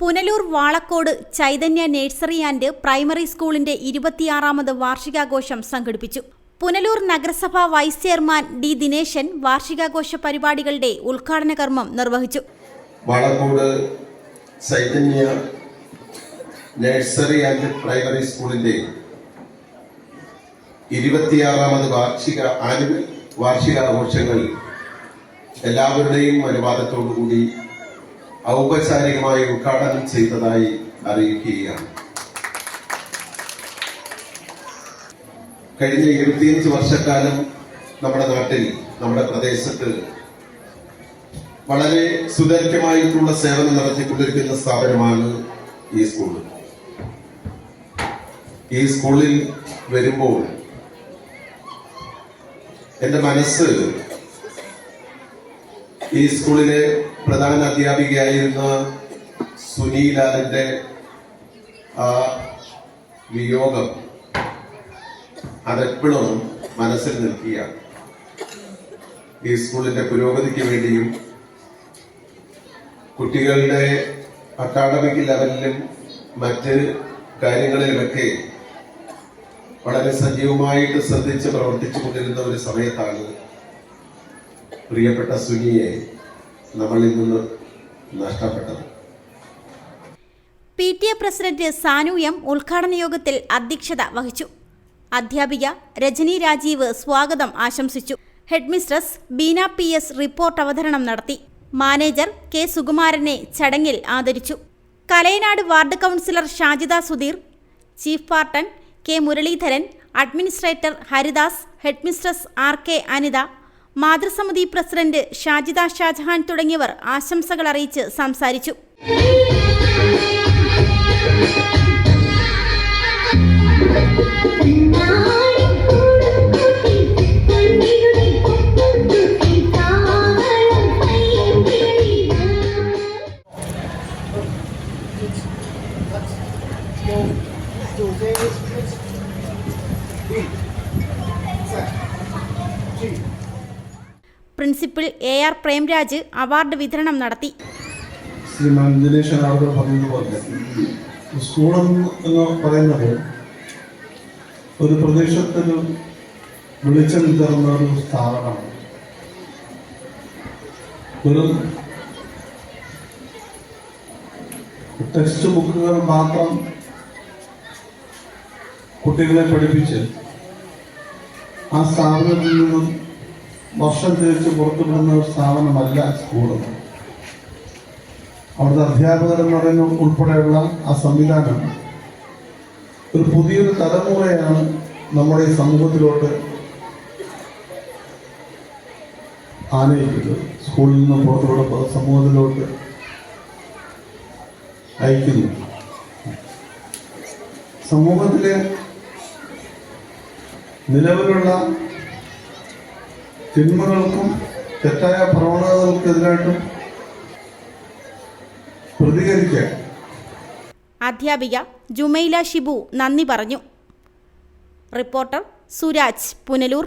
Punalur Valakkode Chaitanya nursery and primary സ്കൂളിന്റെ ഇരുപത്തിയാറാമത് വാർഷികാഘോഷം സംഘടിപ്പിച്ചു. പുനലൂർ നഗരസഭ വൈസ് ചെയർമാൻ ഡി ദിനേശൻ വാർഷികാഘോഷ പരിപാടികളുടെ ഉദ്ഘാടന കർമ്മം നിർവഹിച്ചു. Valakkode Chaitanya nursery and primary സ്കൂളിന്റെ ഇരുപത്തിയാറാമത് വാർഷിക ആനുവൽ വാർഷികാഘോഷങ്ങൾ എല്ലാവരുടെയും അനുവാദത്തോടുകൂടി ഔപചാരികമായി ഉദ്ഘാടനം ചെയ്തതായി അറിയിക്കുകയാണ്. കഴിഞ്ഞ ഇരുപത്തിയഞ്ച് വർഷക്കാലം നമ്മുടെ നാട്ടിൽ നമ്മുടെ പ്രദേശത്ത് വളരെ സുതാര്യമായിട്ടുള്ള സേവനം നടത്തിക്കൊണ്ടിരിക്കുന്ന സ്ഥാപനമാണ് ഈ സ്കൂൾ. ഈ സ്കൂളിൽ വരുമ്പോൾ എന്റെ മനസ്സ് ഈ സ്കൂളിലെ പ്രധാന അധ്യാപികയായിരുന്ന സുനിലാലിന്റെ ആ വിയോഗം അതെപ്പോഴും മനസ്സിൽ നിൽക്കുക ഈ സ്കൂളിന്റെ പുരോഗതിക്ക് വേണ്ടിയും കുട്ടികളുടെ അക്കാഡമിക് ലെവലിലും മറ്റ് കാര്യങ്ങളിലുമൊക്കെ വളരെ സജീവമായിട്ട് ശ്രദ്ധിച്ച് പ്രവർത്തിച്ചു കൊണ്ടിരുന്ന ഒരു സമയത്താണ് പ്രിയപ്പെട്ട സുനിയെ നമ്മളിൽ നിന്ന് നഷ്ടപ്പെട്ടത്. P T A president Sanu M ഉദ്ഘാടന യോഗത്തിൽ അധ്യക്ഷത വഹിച്ചു. അധ്യാപിക രജനി രാജീവ് സ്വാഗതം ആശംസിച്ചു. Headmistress Beena P S report അവതരണം നടത്തി. മാനേജർ കെ സുകുമാരനെ ചടങ്ങിൽ ആദരിച്ചു. Kalayanad ward councillor Shajida Sudheer chief patron K Muraleedharan administrator Haridas headmistress R K Anitha മാതൃസമിതി president Shajida Shajahan തുടങ്ങിയവർ ആശംസകൾ അറിയിച്ച് സംസാരിച്ചു. Principal A R Premraj award വിതരണം നടത്തി. ശ്രീമാൻ അവിടെ പറഞ്ഞതുപോലെ സ്കൂൾ എന്ന് പറയുന്നത് ഒരു പ്രദേശത്തിന് വെളിച്ചം തരുന്ന ഒരു സ്ഥാപനമാണ്. ഒരു ടെക്സ്റ്റ് ബുക്കുകൾ മാത്രം കുട്ടികളെ പഠിപ്പിച്ച് ആ സ്ഥാപനത്തിൽ നിന്നും വർഷം തിരിച്ച് പുറത്തുവിടുന്ന ഒരു സ്ഥാപനമല്ല സ്കൂൾ. അവിടുത്തെ അധ്യാപകർ എന്ന് പറയുന്ന ഉൾപ്പെടെയുള്ള ആ സംവിധാനം ഒരു പുതിയൊരു തലമുറയാണ് നമ്മുടെ ഈ സമൂഹത്തിലോട്ട് ആനയിക്കുന്നത്. സ്കൂളിൽ നിന്ന് പുറത്തുള്ള സമൂഹത്തിലോട്ട് അയക്കുന്നു. സമൂഹത്തിലെ നിലവിലുള്ള തിന്മകൾക്കും തെറ്റായ പ്രവണതകൾക്കെതിരായിട്ടും പ്രതികരിക്കാൻ അധ്യാപിക ജുമൈല ഷിബു നന്ദി പറഞ്ഞു. റിപ്പോർട്ടർ സുരാജ് പുനലൂർ.